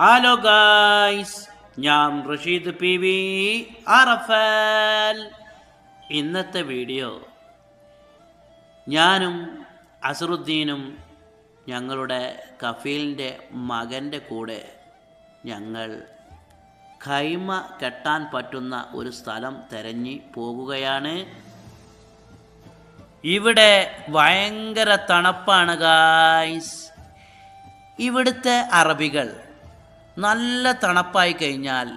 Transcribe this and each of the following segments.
Hello guys ഞാൻ Rasheed P V അറഫൽ. ഇന്നത്തെ video. ഞാനും അസറുദ്ദീനും ഞങ്ങളുടെ കഫീലിന്റെ മകന്റെ കൂടെ ഞങ്ങൾ കൈമ കെട്ടാൻ പറ്റുന്ന ഒരു സ്ഥലം തെരഞ്ഞു പോകുകയാണ്. ഇവിടെ ഭയങ്കര തണുപ്പാണ് ഗായ്സ് ഇവിടുത്തെ അറബികൾ നല്ല തണുപ്പായി കഴിഞ്ഞാൽ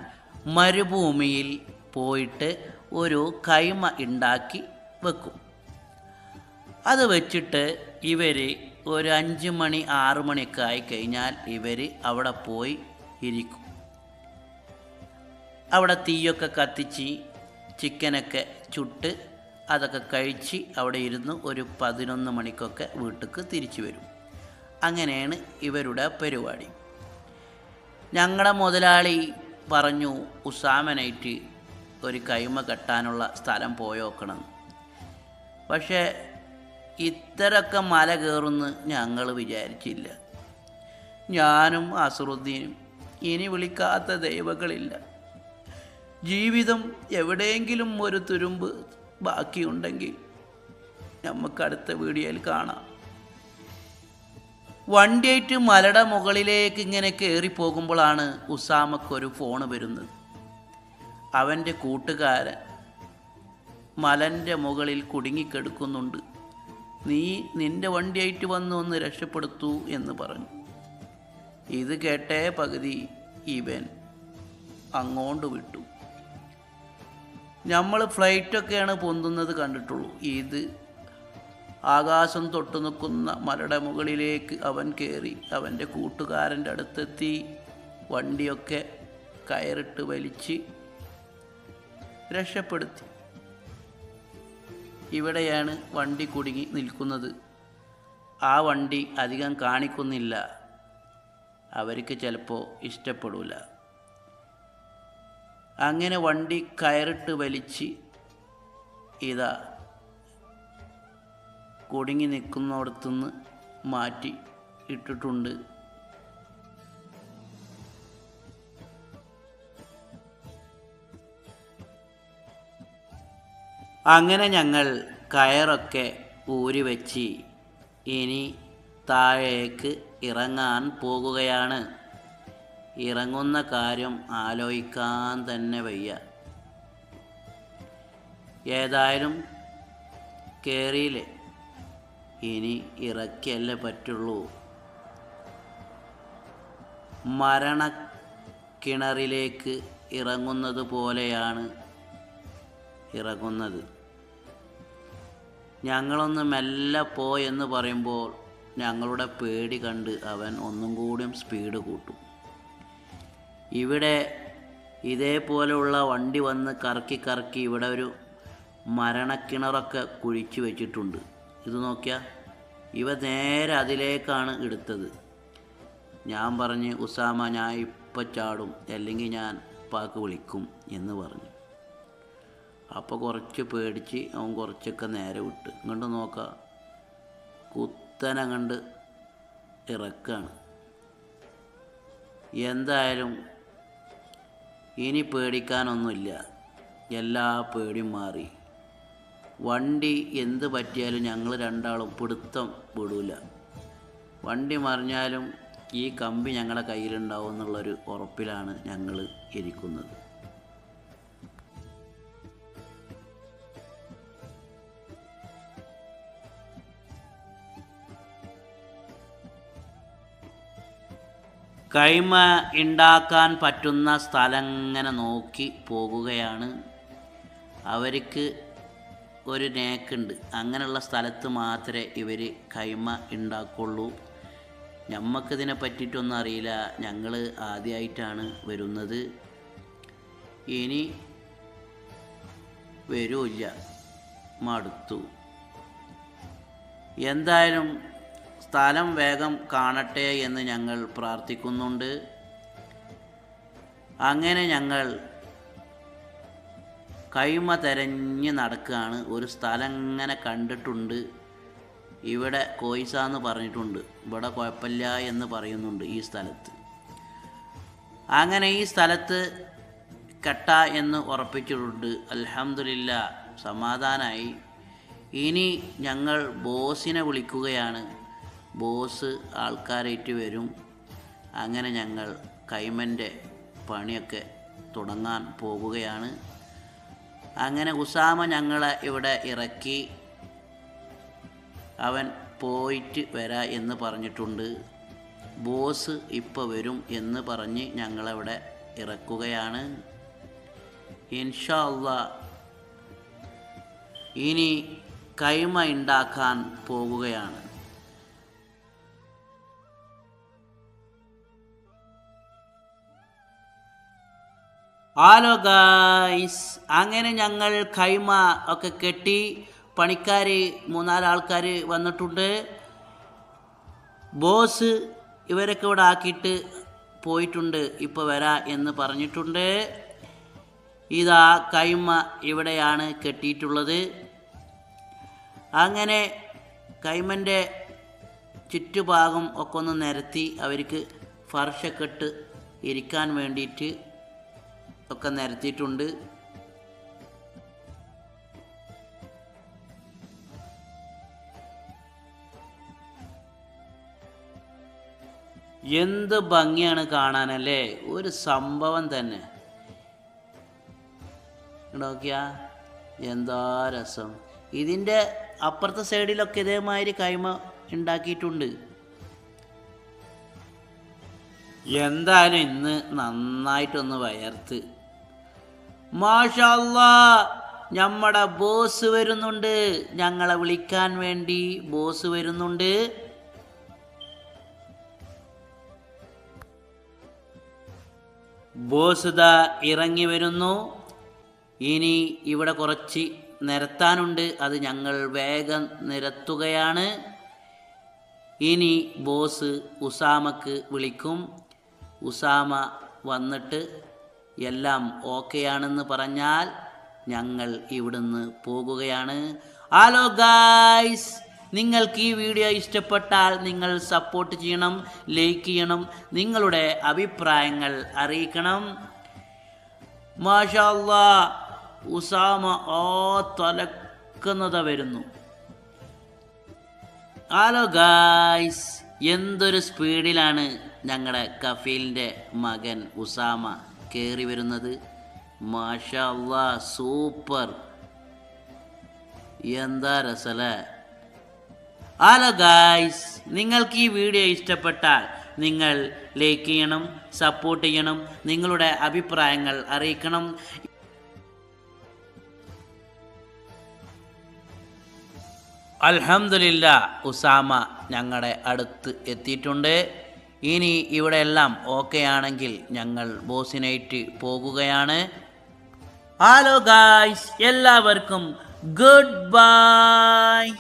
മരുഭൂമിയിൽ പോയിട്ട് ഒരു കൈമ ഉണ്ടാക്കി വെക്കും. അത് വെച്ചിട്ട് ഇവർ ഒരു അഞ്ച് മണി ആറ് മണിയൊക്കെ ആയി കഴിഞ്ഞാൽ ഇവർ അവിടെ പോയി ഇരിക്കും. അവിടെ തീയൊക്കെ കത്തിച്ച് ചിക്കനൊക്കെ ചുട്ട് അതൊക്കെ കഴിച്ച് അവിടെ ഇരുന്ന് ഒരു പതിനൊന്ന് മണിക്കൊക്കെ വീട്ടിലേക്ക് തിരിച്ചു വരും. അങ്ങനെയാണ് ഇവരുടെ പരിപാടി. ഞങ്ങളുടെ മുതലാളി പറഞ്ഞു ഉസാമനായിട്ട് ഒരു കൈമ കെട്ടാനുള്ള സ്ഥലം പോയോക്കണം. പക്ഷേ ഇത്തരമൊക്കെ മല കയറുമെന്ന് ഞങ്ങൾ വിചാരിച്ചില്ല. ഞാനും അസറുദ്ദീനും ഇനി വിളിക്കാത്ത ദൈവങ്ങളില്ല. ജീവിതം എവിടെയെങ്കിലും ഒരു തുരുമ്പ് ബാക്കിയുണ്ടെങ്കിൽ നമുക്കടുത്ത വീഡിയോയിൽ കാണാം. വണ്ടിയായിട്ട് മലയുടെ മുകളിലേക്ക് ഇങ്ങനെ കയറി പോകുമ്പോഴാണ് ഉസാമക്കൊരു ഫോണ് വരുന്നത്. അവന്റെ കൂട്ടുകാരൻ മലന്റെ മുകളിൽ കുടുങ്ങിക്കെടുക്കുന്നുണ്ട്. നീ നിന്റെ വണ്ടിയായിട്ട് വന്ന് ഒന്ന് രക്ഷപ്പെടുത്തു എന്ന് പറഞ്ഞു. ഇത് കേട്ടേ പകുതി ഇവൻ അങ്ങോട്ട് വിട്ടു. നമ്മൾ ഫ്ലൈറ്റൊക്കെയാണ് പൊന്തുന്നത് കണ്ടിട്ടുള്ളൂ. ഇത് ആകാശം തൊട്ടു നിൽക്കുന്ന മലയുടെ മുകളിലേക്ക് അവൻ കയറി. അവന്റെ കൂട്ടുകാരന്റെ അടുത്തെത്തി. വണ്ടിയൊക്കെ കയറിട്ട് വലിച്ച് രക്ഷപ്പെടുത്തി. ഇവിടെയാണ് വണ്ടി കുടുങ്ങി നിൽക്കുന്നത്. ആ വണ്ടി അധികം കാണിക്കുന്നില്ല. അവർക്ക് ചിലപ്പോൾ ഇഷ്ടപ്പെടില്ല അങ്ങനെ വണ്ടി കയറിട്ട് വലിച്ച് ഇതാ കുടുങ്ങി നിൽക്കുന്നിടത്തുനിന്ന് മാറ്റി ഇട്ടിട്ടുണ്ട്. അങ്ങനെ ഞങ്ങൾ കയറൊക്കെ ഊരി വെച്ച് ഇനി താഴേക്ക് ഇറങ്ങാൻ പോകുകയാണ്. ഇറങ്ങുന്ന കാര്യം ആലോചിക്കാൻ തന്നെ വയ്യ. ഏതായാലും കയറിയില്ലേ ഇനി ഇറക്കിയല്ലേ പറ്റുള്ളൂ. മരണക്കിണറിലേക്ക് ഇറങ്ങുന്നത് പോലെയാണ് ഇറങ്ങുന്നത്. ഞങ്ങളൊന്ന് മെല്ലെ എന്ന് പറയുമ്പോൾ ഞങ്ങളുടെ പേടി കണ്ട് അവൻ ഒന്നും കൂടിയും സ്പീഡ് കൂട്ടും. ഇവിടെ ഇതേപോലെയുള്ള വണ്ടി വന്ന് കറക്കി കറക്കി ഇവിടെ ഒരു മരണക്കിണറൊക്കെ കുഴിച്ചു വെച്ചിട്ടുണ്ട്. ഇത് നോക്കിയാൽ ഇവ നേരെ അതിലേക്കാണ് എടുത്തത് ഞാൻ പറഞ്ഞ് ഉസാമ ഞാൻ ഇപ്പം ചാടും. അല്ലെങ്കിൽ ഞാൻ ഉപ്പാക്ക് വിളിക്കും എന്ന് പറഞ്ഞു. അപ്പോൾ കുറച്ച് പേടിച്ച് അവൻ കുറച്ചൊക്കെ നേരെ വിട്ട്. ഇങ്ങോട്ട് നോക്കാം. കുത്തനെ കണ്ട് ഇറക്കാണ്. എന്തായാലും ഇനി പേടിക്കാനൊന്നുമില്ല. എല്ലാ പേടിയും മാറി. വണ്ടി എന്ത് പറ്റിയാലും ഞങ്ങൾ രണ്ടാളും പിടുത്തം വിടൂല വണ്ടി മറിഞ്ഞാലും ഈ കമ്പി ഞങ്ങളുടെ കയ്യിലുണ്ടാവും എന്നുള്ളൊരു ഉറപ്പിലാണ് ഞങ്ങൾ ഇരിക്കുന്നത്. കൈമ ഉണ്ടാക്കാൻ പറ്റുന്ന സ്ഥലം ഇങ്ങനെ നോക്കി പോകുകയാണ്. അവർക്ക് ഒരു നേക്കുണ്ട് അങ്ങനെയുള്ള സ്ഥലത്ത് മാത്രമേ ഇവർ കൈമ ഉണ്ടാക്കുള്ളൂ ഞമ്മക്കിതിനെ പറ്റിയിട്ടൊന്നും അറിയില്ല. ഞങ്ങൾ ആദ്യമായിട്ടാണ് വരുന്നത്. ഇനി വരൂല്ല. മടുത്തു. എന്തായാലും സ്ഥലം വേഗം കാണട്ടെ എന്ന് ഞങ്ങൾ പ്രാർത്ഥിക്കുന്നുണ്ട്. അങ്ങനെ ഞങ്ങൾ കൈമ തെരഞ്ഞ് നടക്കുകയാണ് ഒരു സ്ഥലം ഇങ്ങനെ കണ്ടിട്ടുണ്ട്. ഇവിടെ കോയിസ എന്ന് പറഞ്ഞിട്ടുണ്ട്. ഇവിടെ കുഴപ്പമില്ല എന്ന് പറയുന്നുണ്ട് ഈ സ്ഥലത്ത്. അങ്ങനെ ഈ സ്ഥലത്ത് കെട്ട എന്ന് ഉറപ്പിച്ചിട്ടുണ്ട്. അലഹമില്ല സമാധാനമായി ഇനി ഞങ്ങൾ ബോസിനെ വിളിക്കുകയാണ്. ബോസ് ആൾക്കാരായിട്ട് വരും. അങ്ങനെ ഞങ്ങൾ കൈമന്റെ പണിയൊക്കെ തുടങ്ങാൻ പോകുകയാണ്. അങ്ങനെ ഉസാമ ഞങ്ങളെ ഇവിടെ ഇറക്കി. അവൻ പോയിട്ട് വരാ എന്ന് പറഞ്ഞിട്ടുണ്ട്. ബോസ് ഇപ്പോൾ വരും എന്ന് പറഞ്ഞ് ഞങ്ങളവിടെ ഇറക്കുകയാണ്. ഇൻഷാ ഇനി കൈമ ഉണ്ടാക്കാൻ പോകുകയാണ്. ഹലോ ഗായ്സ് അങ്ങനെ ഞങ്ങൾ കൈമ ഒക്കെ കെട്ടി പണിക്കാർ മൂന്നാൽ ആൾക്കാർ വന്നിട്ടുണ്ട്. ബോസ് ഇവരൊക്കെ ഇവിടെ ആക്കിയിട്ട് പോയിട്ടുണ്ട് ഇപ്പോൾ വരാ എന്ന് പറഞ്ഞിട്ടുണ്ട്. ഇതാ കൈമ ഇവിടെയാണ് കെട്ടിയിട്ടുള്ളത്. അങ്ങനെ കൈമന്റെ ചുറ്റുഭാഗം ഒക്കെ ഒന്ന് നിരത്തി അവർക്ക് ഫർഷക്കെട്ട് ഇരിക്കാൻ വേണ്ടിയിട്ട് ഒക്കെ നിരത്തിയിട്ടുണ്ട്. എന്ത് ഭംഗിയാണ് കാണാനല്ലേ? ഒരു സംഭവം തന്നെ. നോക്കിയാ എന്താ രസം. ഇതിന്റെ അപ്പുറത്തെ സൈഡിലൊക്കെ ഇതേമാതിരി കൈമ ഉണ്ടാക്കിയിട്ടുണ്ട്. എന്തായാലും ഇന്ന് നന്നായിട്ടൊന്ന് വയർത്ത്. മാഷല്ലാ നമ്മുടെ ബോസ് വരുന്നുണ്ട്. ഞങ്ങളെ വിളിക്കാൻ വേണ്ടി ബോസ് വരുന്നുണ്ട്. ബോസ് ദാ ഇറങ്ങി വരുന്നു. ഇനി ഇവിടെ കുറച്ച് നിരത്താനുണ്ട്. അത് ഞങ്ങൾ വേഗം നിരത്തുകയാണ്. ഇനി ബോസ് ഉസാമക്ക് വിളിക്കും. ഉസാമ വന്നിട്ട് എല്ലാം ഓക്കെയാണെന്ന് പറഞ്ഞാൽ ഞങ്ങൾ ഇവിടുന്ന് പോകുകയാണ്. ഹലോ ഗായ്സ് നിങ്ങൾക്ക് ഈ വീഡിയോ ഇഷ്ടപ്പെട്ടാൽ നിങ്ങൾ സപ്പോർട്ട് ചെയ്യണം ലൈക്ക് ചെയ്യണം നിങ്ങളുടെ അഭിപ്രായങ്ങൾ അറിയിക്കണം. മാഷാല്ല ഉസാമ ഓ തലക്കുന്നത വരുന്നു. ഹലോ ഗായ്സ് എന്തൊരു സ്പീഡിലാണ് ഞങ്ങളുടെ കഫീലിന്റെ മകൻ ഉസാമ. കയറി വരുന്നത്. മാഷാ അള്ളാ സൂപ്പർ. എന്താ രസല ഹലോ ഗായ്സ് നിങ്ങൾക്ക് ഈ വീഡിയോ ഇഷ്ടപ്പെട്ടാൽ നിങ്ങൾ ലൈക്ക് ചെയ്യണം സപ്പോർട്ട് ചെയ്യണം നിങ്ങളുടെ അഭിപ്രായങ്ങൾ അറിയിക്കണം. അലഹമില്ല ഉസാമ ഞങ്ങളുടെ അടുത്ത് എത്തിയിട്ടുണ്ട്. ഇനി ഇവിടെ എല്ലാം ഓക്കെ ആണെങ്കിൽ ഞങ്ങൾ ബോസിനായിട്ട് പോകുകയാണ്. ഹലോ ഗായ്സ് എല്ലാവർക്കും ഗുഡ് ബൈ.